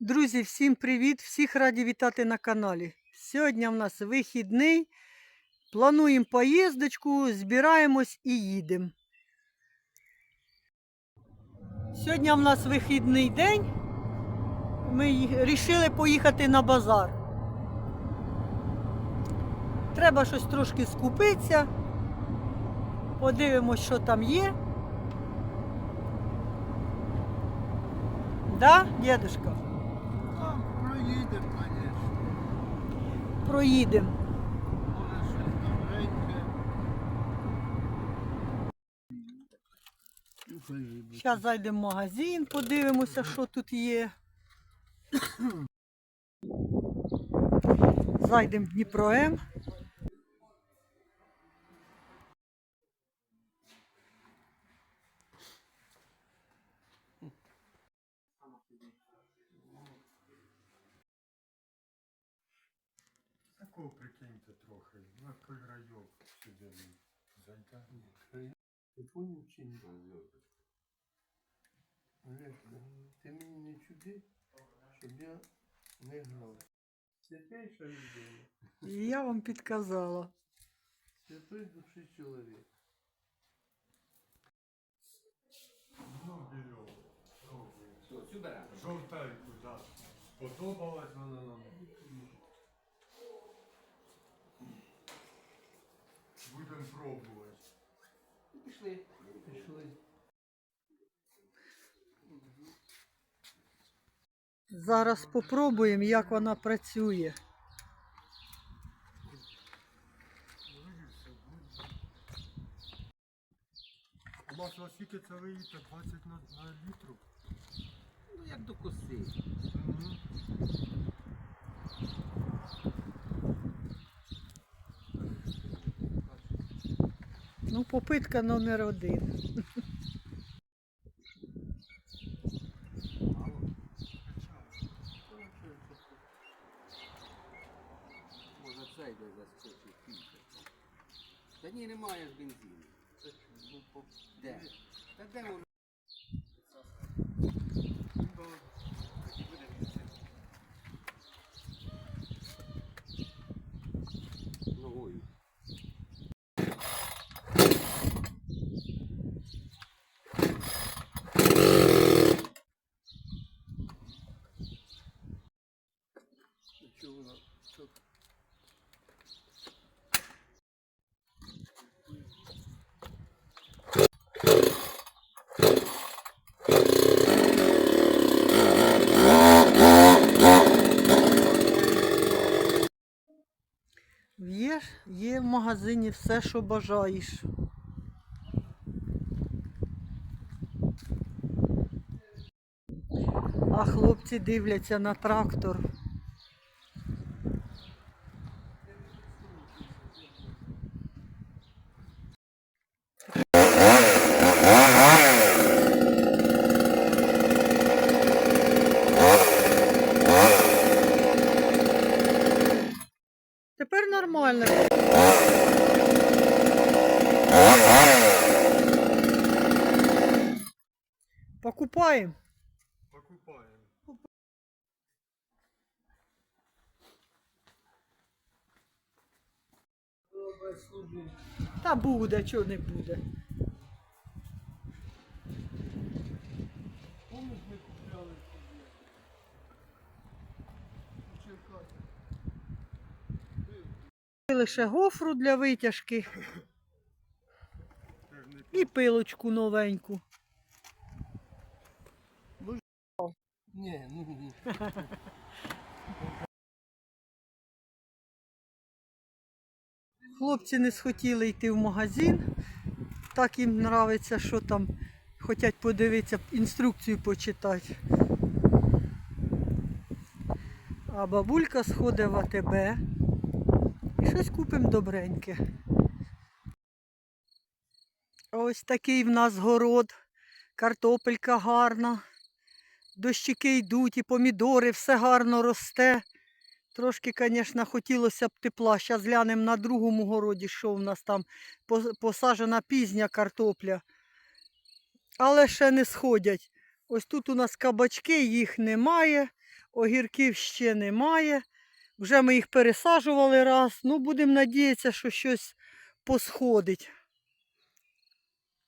Друзі, всім привіт! Всіх раді вітати на каналі. Сьогодні в нас вихідний. Плануємо поїздочку, збираємось і їдемо. Сьогодні в нас вихідний день. Ми вирішили поїхати на базар. Треба щось трошки скупитися. Подивимось, що там є. Да, дедушка? Проїдемо, звісно. Проїдемо. Може. Зараз зайдемо в магазин, подивимося, що тут є. Зайдемо в Дніпром. Такого прикиньте трохи, на той райок сюди зайти. Ти поняв чи ні? Олег, ти мені не чуди, щоб я не грав. Святейша людина. І я вам підказала. Святой душі чоловік. Ну, беремо. Жовтеньку, так. Сподобалась вона нам. Будемо пробувати. Пішли. Пішли. Зараз спробуємо, як вона працює. А масло скільки це виїте? 20 на, на літру? Ну як до коси. Угу. Ну, попитка номер один. Може цей де заскочив фільтр. Та ні, немає ж бензину. Ну, Де? Та де воно? Ногою. Що? Є, є в магазині все, що бажаєш. А хлопці дивляться на трактор. Та буде, чого не буде. Помниш, ми купляли гофру для витяжки і пилочку новеньку. Ні, ну ні. Хлопці не схотіли йти в магазин. Так їм подобається, що там хочуть подивитися, інструкцію почитати. А бабулька сходить в АТБ і щось купимо добреньке. Ось такий в нас город, картопелька гарна, дощики йдуть, і помідори, все гарно росте. Трошки, звісно, хотілося б тепла. Зараз глянемо на другому городі, що в нас там пос- посаджена пізня картопля. Але ще не сходять. Ось тут у нас кабачки, їх немає, огірків ще немає. Вже ми їх пересаджували раз. Ну, будемо надіятися, що щось посходить.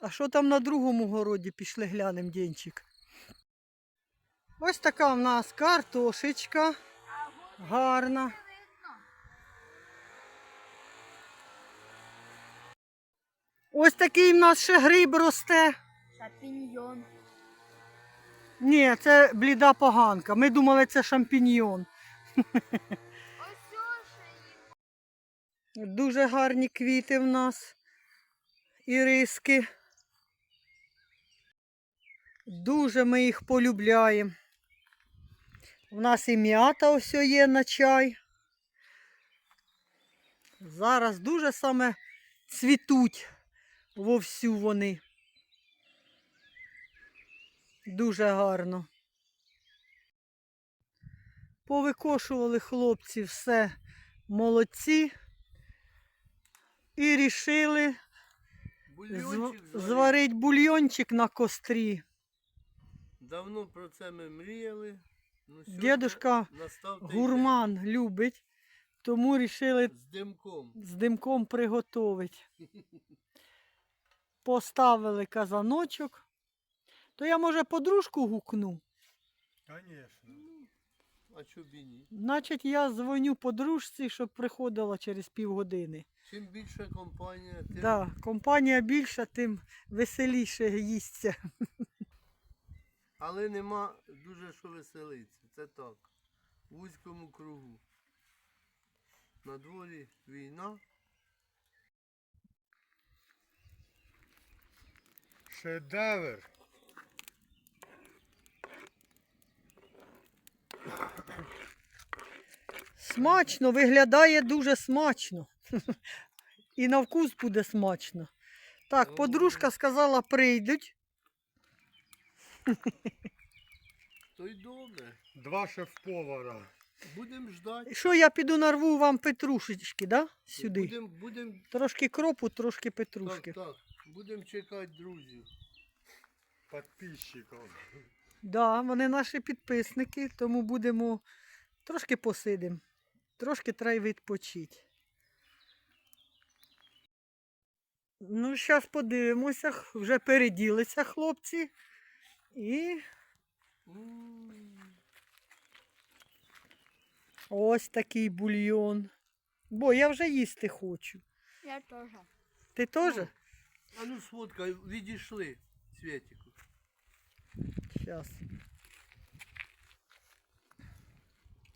А що там на другому городі пішли глянемо, Денчик. Ось така в нас картошечка. Гарна. Ось такий в нас ще гриб росте. Шампіньйон. Ні, це бліда поганка. Ми думали, це шампіньйон. Дуже гарні квіти в нас. Іриски. Дуже ми їх полюбляємо. У нас і м'ята ось є на чай. Зараз дуже саме цвітуть вовсю вони. Дуже гарно. Повикошували хлопці все молодці. І рішили зв... зварити. зварити бульйончик на кострі. Давно про це ми мріяли. Ну, сьогодні Дідушка настав той Гурман любить, тому рішили день з димком. з димком приготувати. Поставили казаночок. То я, може, подружку гукну. Конечно. А чого і ні? Значить, я дзвоню подружці, щоб приходила через півгодини. Чим більша компанія, тим Да, компанія більша, тим веселіше їсться. але нема дуже що веселитися. Це так. В вузькому кругу. На дворі війна. Шедевр. Смачно, виглядає дуже смачно. І на вкус буде смачно. Так, подружка сказала, прийдуть. То й добре. Два шеф-повара. Будемо ждати. Що я піду нарву вам петрушечки, да? Сюди. Будемо будем, Трошки кропу, трошки петрушки. так, будем чекати друзів. Подписчиков. Да, вони наші підписники, тому будемо трошки посидимо. Трошки треба відпочити. Ну, зараз подивимося, вже переділися хлопці. І ось такий бульйон. Бо я вже їсти хочу. Я теж. Ти теж? А ну сфоткай, відійшли Світіку. Зараз.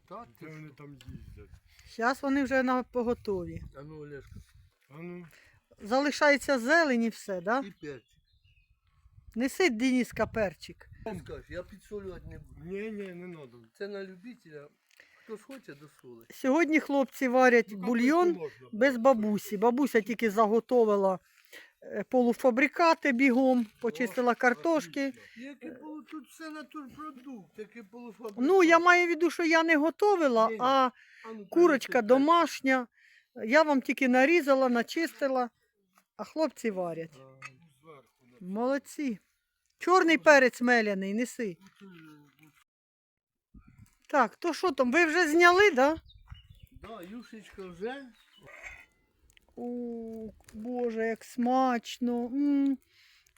Так, Де вони що? там їздять? Зараз вони вже на поготові. А ну, Олешка, А ну, Залишається зелень і все, да? і перчик. Неси Дениска перчик. Скажеш, я підсолювати не буду. ні, ні, не надо. Це на любителя. Хто схоче, досолить. Сьогодні хлопці варять Ну, бульйон можна. без бабусі. Бабуся тільки заготовила е, полуфабрикати бігом, почистила картошки. Яке полу... Тут все натурпродукт, яке полуфабрикат. Ну, я маю в виду, що я не готовила, Ні, ні. а А ну, курочка домашня. Я вам тільки нарізала, начистила, а хлопці варять. Молодці. Чорний перець меляний, неси. Так, то що там? Ви вже зняли, да? Да, юшечка вже. О, Боже, як смачно. м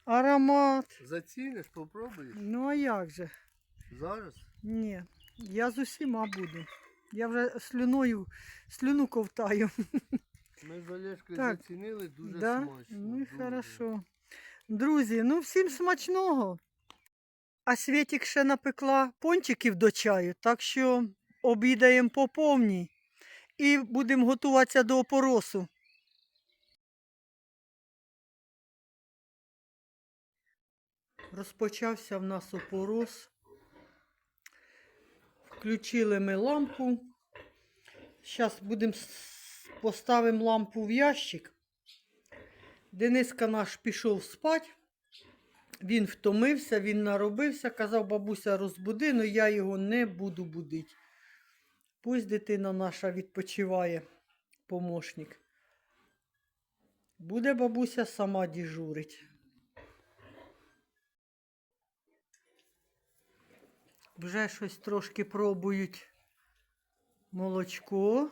аромат. Заціниш, попробуєш. Ну а як же? Зараз. Ні, я з усіма буду. Я вже слюною, слюну ковтаю. Ми з Олешкою Так. зацінили дуже да? смачно. Ну і хорошо. Друзі, ну всім смачного. А Світік ще напекла пончиків до чаю, так що обідаємо по повній і будемо готуватися до опоросу. Розпочався в нас опорос. Включили ми лампу. Зараз будемо поставимо лампу в ящик. Дениска наш пішов спать. Він втомився, він наробився, казав, бабуся, розбуди, але я його не буду будити. Пусть дитина наша відпочиває, помощник. Буде бабуся сама діжурить. Вже щось трошки пробують молочко.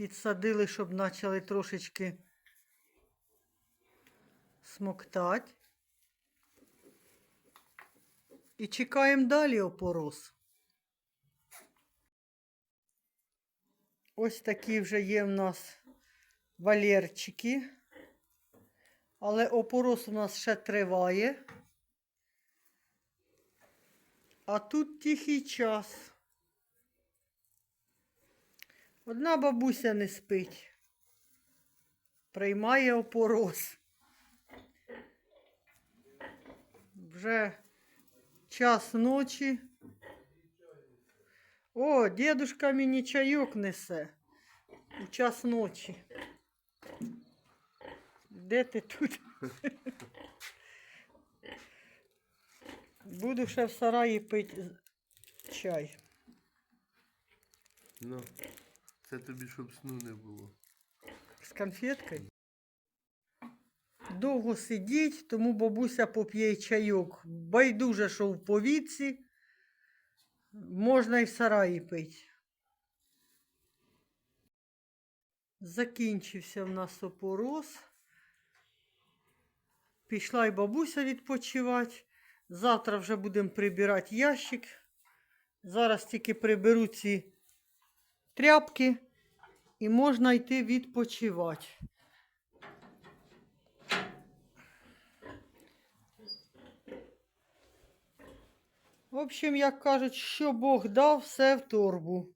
Підсадили, щоб почали трошечки смоктати. І чекаємо далі опорос. Ось такі вже є в нас валерчики. Але опорос у нас ще триває. А тут тихий час. Одна бабуся не спить. Приймає опорос. Вже час ночі. О, дедушка мені чайок несе у час ночі. Де ти тут? Буду ще в сараї пити чай. Ну, це тобі, щоб сну не було. З конфеткою. Довго сидіть, тому бабуся поп'є чайок. Байдуже, що в повітці. Можна і в сараї пити. Закінчився в нас опорос. Пішла й бабуся відпочивати. Завтра вже будемо прибирати ящик. Зараз тільки приберу ці тряпки і можна йти відпочивати. В общем, як кажуть, що Бог дав, все в торбу.